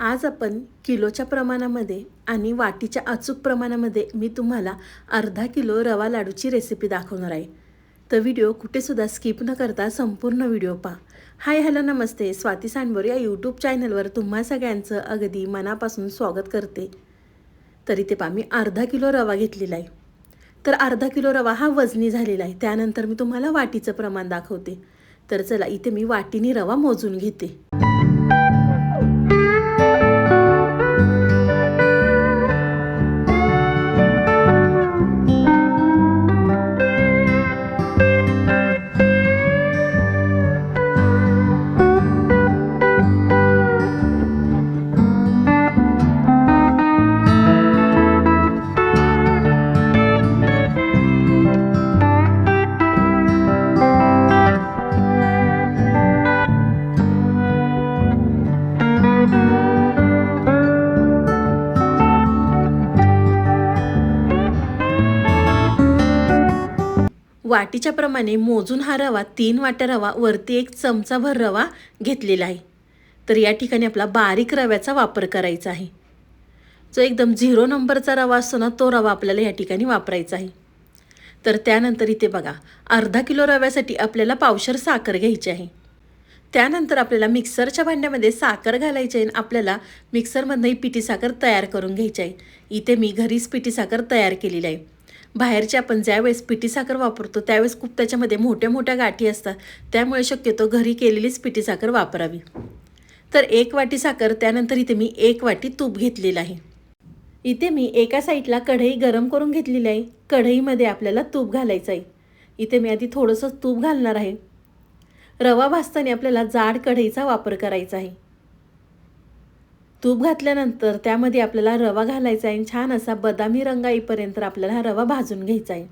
आज आपण किलोच्या प्रमाणामध्ये आणि वाटीच्या अचूक प्रमाणामध्ये मी तुम्हाला अर्धा किलो रवा लाडूची रेसिपी दाखवणार आहे. तर व्हिडिओ कुठेसुद्धा स्किप न करता संपूर्ण व्हिडिओ पहा. हाय हॅलो नमस्ते. स्वाती सांडवर या यूट्यूब चॅनलवर तुम्हा सगळ्यांचं अगदी मनापासून स्वागत करते. तरी ते पहा मी अर्धा किलो रवा घेतलेला आहे. तर अर्धा किलो रवा हा वजनी झालेला आहे. त्यानंतर मी तुम्हाला वाटीचं प्रमाण दाखवते. तर चला इथे मी वाटीने रवा मोजून घेते. वाटीच्या प्रमाणे मोजून हा रवा तीन वाट्या रवा वरती एक चमचाभर रवा घेतलेला आहे. तर या ठिकाणी आपला बारीक रव्याचा वापर करायचा आहे. जो एकदम झिरो नंबरचा रवा असतो ना तो रवा आपल्याला या ठिकाणी वापरायचा आहे. तर त्यानंतर इथे बघा अर्धा किलो रव्यासाठी आपल्याला पावशर साखर घ्यायची आहे. त्यानंतर आपल्याला मिक्सरच्या भांड्यामध्ये साखर घालायची आहे आणि आपल्याला मिक्सरमधनं ही पिठी साखर तयार करून घ्यायची आहे. इथे मी घरीच पिठी साखर तयार केलेली आहे. बाहेरच्या आपण ज्यावेळेस पिठी साखर वापरतो त्यावेळेस खूप त्याच्यामध्ये मोठ्या मोठ्या गाठी असतात. त्यामुळे शक्यतो घरी केलेलीच पिठी साखर वापरावी. तर एक वाटी साखर त्यानंतर इथे मी एक वाटी तूप घेतलेलं आहे. इथे मी एका साईडला कढई गरम करून घेतलेली आहे. कढईमध्ये आपल्याला तूप घालायचं आहे. इथे मी आधी थोडंसं तूप घालणार आहे. रवा भाजताना आपल्याला जाड कढईचा वापर करायचा आहे. तूप घातल्यानंतर त्यामध्ये आपल्याला रवा घालायचा आहे आणि छान असा बदामी रंग येईपर्यंत आपल्याला हा रवा भाजून घ्यायचा आहे.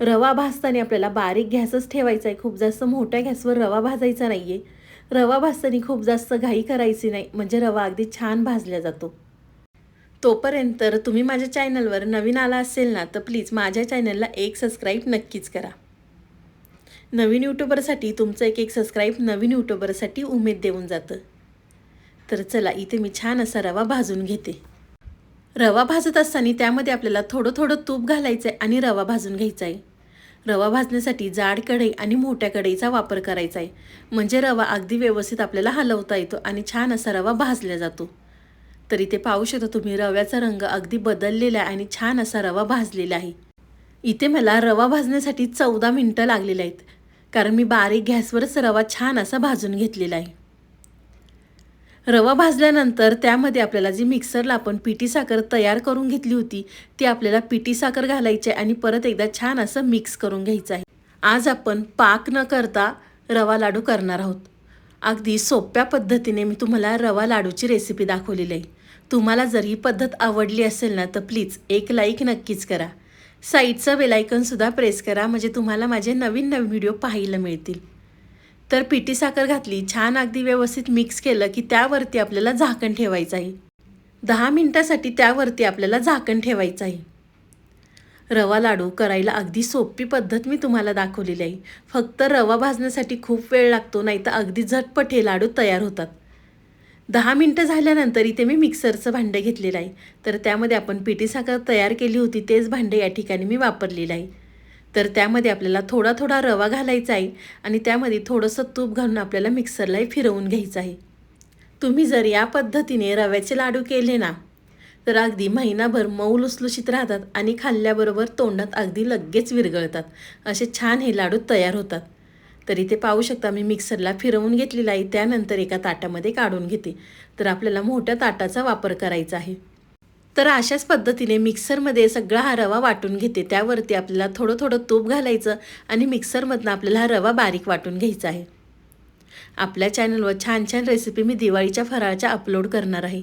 रवा भाजताना आपल्याला बारीक गॅसच ठेवायचा आहे. खूप जास्त मोठ्या गॅसवर रवा भाजायचा नाही आहे रवा भाजताना खूप जास्त घाई करायची नाही. म्हणजे रवा अगदी छान भाजला जातो. तोपर्यंत तुम्ही माझ्या चॅनलवर नवीन आला असेल ना तर प्लीज माझ्या चॅनलला एक सबस्क्राईब नक्कीच करा. नवीन यूट्यूबरसाठी तुमचं एक एक सबस्क्राईब नवीन यूट्यूबरसाठी उमेद देऊन जातं. तर चला इथे मी छान असा रवा भाजून घेते. रवा भाजत असताना त्यामध्ये आपल्याला थोडं थोडं तूप घालायचं आहे आणि रवा भाजून घ्यायचा आहे रवा भाजण्यासाठी जाड कढई आणि मोठ्या कढईचा वापर करायचा आहे म्हणजे रवा अगदी व्यवस्थित आपल्याला हलवता येतो आणि छान असा रवा भाजला जातो. तर इथे पाहू शकता तुम्ही रव्याचा रंग अगदी बदललेला आहे आणि छान असा रवा भाजलेला आहे. इथे मला रवा भाजण्यासाठी चौदा मिनटं लागलेली आहेत. कारण मी बारीक गॅसवरच रवा छान असा भाजून घेतलेला आहे. रवा भाजल्यानंतर त्यामध्ये आपल्याला जी मिक्सरला आपण पिठी साखर तयार करून घेतली होती ती आपल्याला पिठी साखर घालायची आहे आणि परत एकदा छान असं मिक्स करून घ्यायचं आहे. आज आपण पाक न करता रवा लाडू करणार आहोत. अगदी सोप्या पद्धतीने मी तुम्हाला रवा लाडूची रेसिपी दाखवलेली आहे. तुम्हाला जर ही पद्धत आवडली असेल ना तर प्लीज एक लाईक नक्कीच करा. साईडचं बेलायकनसुद्धा प्रेस करा म्हणजे तुम्हाला माझे नवीन नवीन व्हिडिओ पाहायला मिळतील. तर पिठी साखर घातली छान अगदी व्यवस्थित मिक्स केलं की त्यावरती आपल्याला झाकण ठेवायचं आहे. दहा मिनटासाठी त्यावरती आपल्याला झाकण ठेवायचं आहे. रवा लाडू करायला अगदी सोपी पद्धत मी तुम्हाला दाखवलेली आहे. फक्त रवा भाजण्यासाठी खूप वेळ लागतो नाही तर अगदी झटपट हे लाडू तयार होतात. दहा मिनटं झाल्यानंतर इथे मी मिक्सरचं भांडं घेतलेलं आहे. तर त्यामध्ये आपण पिठी साखर तयार केली होती तेच भांडे या ठिकाणी मी वापरलेलं आहे. तर त्यामध्ये आपल्याला थोडा थोडा रवा घालायचा आहे आणि त्यामध्ये थोडंसं तूप घालून आपल्याला मिक्सरलाही फिरवून घ्यायचं आहे. तुम्ही जर या पद्धतीने रव्याचे लाडू केले ना तर अगदी महिनाभर मऊ लुसलुशीत राहतात आणि खाल्ल्याबरोबर तोंडात अगदी लगेच विरघळतात असे छान हे लाडू तयार होतात. तरी ते पाहू शकता मी मिक्सरला फिरवून घेतलेला आहे. त्यानंतर एका ताटामध्ये काढून घेते. तर आपल्याला मोठ्या ताटाचा वापर करायचा आहे. तर अशाच पद्धतीने मिक्सरमध्ये सगळा हा रवा वाटून घेते. त्यावरती आपल्याला थोडं थोडं तूप घालायचं आणि मिक्सरमधनं आपल्याला हा रवा बारीक वाटून घ्यायचा आहे. आपल्या चॅनलवर छान छान रेसिपी मी दिवाळीच्या फराळाच्या अपलोड करणार आहे.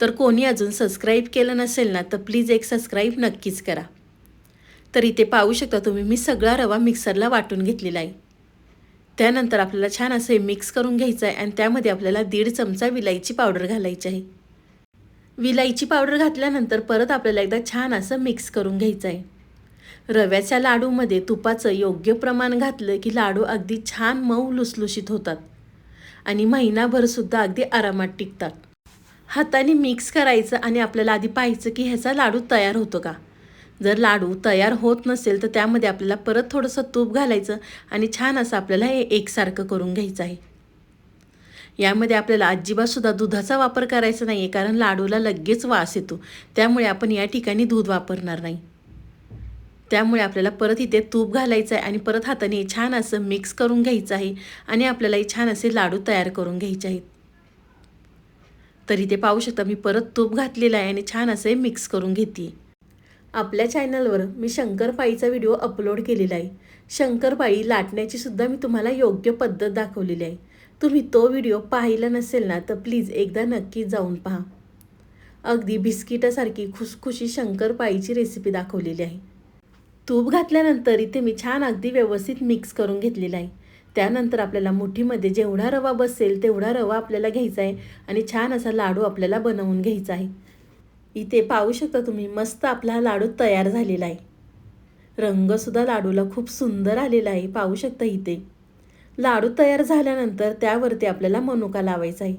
तर कोणी अजून सबस्क्राईब केलं नसेल ना तर प्लीज एक सबस्क्राईब नक्कीच करा. तर इथे पाहू शकता तुम्ही मी सगळा रवा मिक्सरला वाटून घेतलेला आहे. त्यानंतर आपल्याला छान असे मिक्स करून घ्यायचं आहे आणि त्यामध्ये आपल्याला दीड चमचा विलायची पावडर घालायची आहे. विलायची पावडर घातल्यानंतर परत आपल्याला एकदा छान असं मिक्स करून घ्यायचं आहे रव्याच्या लाडूमध्ये तुपाचं योग्य प्रमाण घातलं की लाडू अगदी छान मऊ लुसलुशीत होतात. आणि महिनाभरसुद्धा अगदी आरामात टिकतात. हाताने मिक्स करायचं आणि आपल्याला आधी पाहायचं की ह्याचा लाडू तयार होतो का? जर लाडू तयार होत नसेल तर त्यामध्ये आपल्याला परत थोडंसं तूप घालायचं आणि छान असं आपल्याला हे एकसारखं करून घ्यायचं आहे. यामध्ये आपल्याला अजिबातसुद्धा दुधाचा वापर करायचा नाही आहे कारण लाडूला लगेच वास येतो. त्यामुळे आपण या ठिकाणी दूध वापरणार नाही. त्यामुळे आपल्याला परत इथे तूप घालायचं आहे आणि परत हाताने छान असं मिक्स करून घ्यायचं आहे आणि आपल्याला छान असे लाडू तयार करून घ्यायचे आहेत. तर इथे पाहू शकता मी परत तूप घातलेलं आहे आणि छान असे मिक्स करून घेते आपल्या चॅनलवर मी शंकरपाळीचा व्हिडिओ अपलोड केलेला आहे. शंकरपाळी लाटण्याची सुद्धा मी तुम्हाला योग्य पद्धत दाखवलेली आहे. तुम्ही तो व्हिडिओ पाहिला नसेल ना तर प्लीज एकदा नक्की जाऊन पहा. अगदी बिस्किटासारखी खुसखुशी शंकरपाळीची रेसिपी दाखवलेली आहे. तूप घातल्यानंतर इथे मी छान अगदी व्यवस्थित मिक्स करून घेतलेला आहे. त्यानंतर आपल्याला मुठीमध्ये जेवढा रवा बसेल तेवढा रवा आपल्याला घ्यायचा आहे आणि छान असा लाडू आपल्याला बनवून घ्यायचा आहे. इथे पाहू शकता तुम्ही मस्त आपला हा लाडू तयार झालेला आहे. रंगसुद्धा लाडूला खूप सुंदर आलेला आहे. पाहू शकता इथे. लाडू तयार झाल्यानंतर त्यावरती आपल्याला मनुका लावायचा आहे.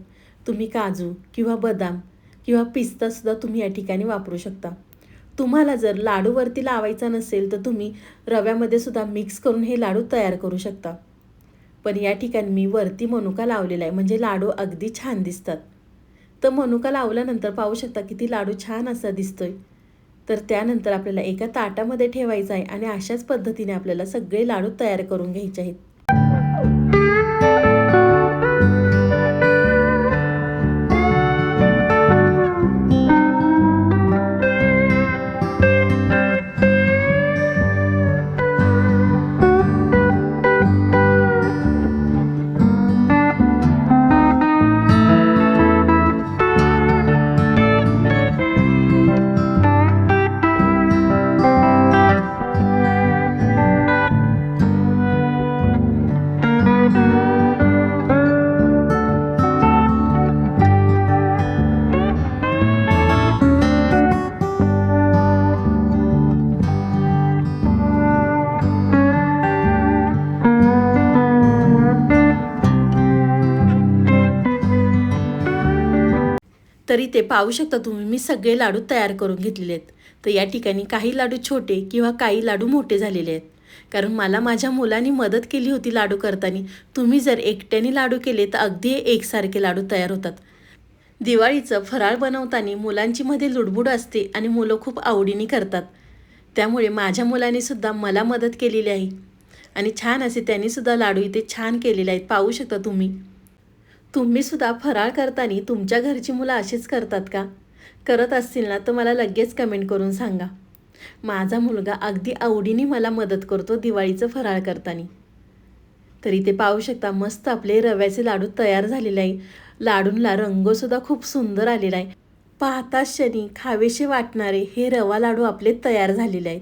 तुम्ही काजू किंवा बदाम किंवा पिस्तासुद्धा तुम्ही या ठिकाणी वापरू शकता. तुम्हाला जर लाडूवरती लावायचा नसेल तर तुम्ही रव्यामध्ये सुद्धा मिक्स करून हे लाडू तयार करू शकता. पण या ठिकाणी मी वरती मनुका लावलेला आहे म्हणजे लाडू अगदी छान दिसतात. तर मनुका लावल्यानंतर पाहू शकता किती लाडू छान असा दिसतोय. तर त्यानंतर आपल्याला एका ताटामध्ये ठेवायचं आहे आणि अशाच पद्धतीने आपल्याला सगळे लाडू तयार करून घ्यायचे आहेत. तरी ते पाहू शकता तुम्ही. मी सगळे लाडू तयार करून घेतलेले आहेत. तर या ठिकाणी काही लाडू छोटे किंवा काही लाडू मोठे झालेले आहेत. कारण मला माझ्या मुलांनी मदत केली होती लाडू करताना. तुम्ही जर एकट्याने लाडू केले तर अगदी एकसारखे लाडू तयार होतात. दिवाळीचं फराळ बनवताना मुलांची मध्ये लुडबुड असते आणि मुलं खूप आवडीने करतात. त्यामुळे माझ्या मुलाने सुद्धा मला मदत केलेली आहे. आणि छान असे त्यांनीसुद्धा लाडू इथे छान केलेले आहेत. पाहू शकता तुम्ही. तुम्ही सुद्धा फराळ करताना तुमच्या घरची मुलं अशीच करतात का? करत असतील ना तर मला लगेच कमेंट करून सांगा. माझा मुलगा अगदी आवडीने मला मदत करतो दिवाळीचं फराळ करताना. तरी ते पाहू शकता मस्त आपले रव्याचे लाडू तयार झालेले आहे. लाडूंला रंगसुद्धा खूप सुंदर आलेला आहे. पाहताच क्षणी खावेसे वाटणारे हे रवा लाडू आपले तयार झालेले आहेत.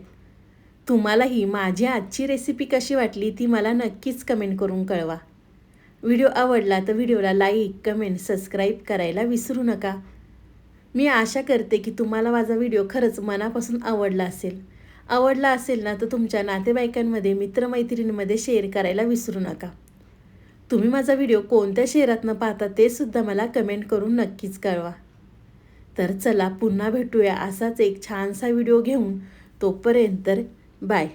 तुम्हालाही माझी आजची रेसिपी कशी वाटली ती मला नक्कीच कमेंट करून कळवा. व्हिडिओ आवडला तर व्हिडिओला लाईक कमेंट सबस्क्राईब करायला विसरू नका. मी आशा करते की तुम्हाला माझा व्हिडिओ खरंच मनापासून आवडला असेल. आवडला असेल ना तर तुमच्या नातेवाईकांमध्ये मित्रमैत्रिणींमध्ये शेअर करायला विसरू नका. तुम्ही माझा व्हिडिओ कोणत्या शहरातनं पाहता ते सुद्धा मला कमेंट करून नक्कीच कळवा. तर चला पुन्हा भेटूया असाच एक छानसा व्हिडिओ घेऊन. तोपर्यंत बाय.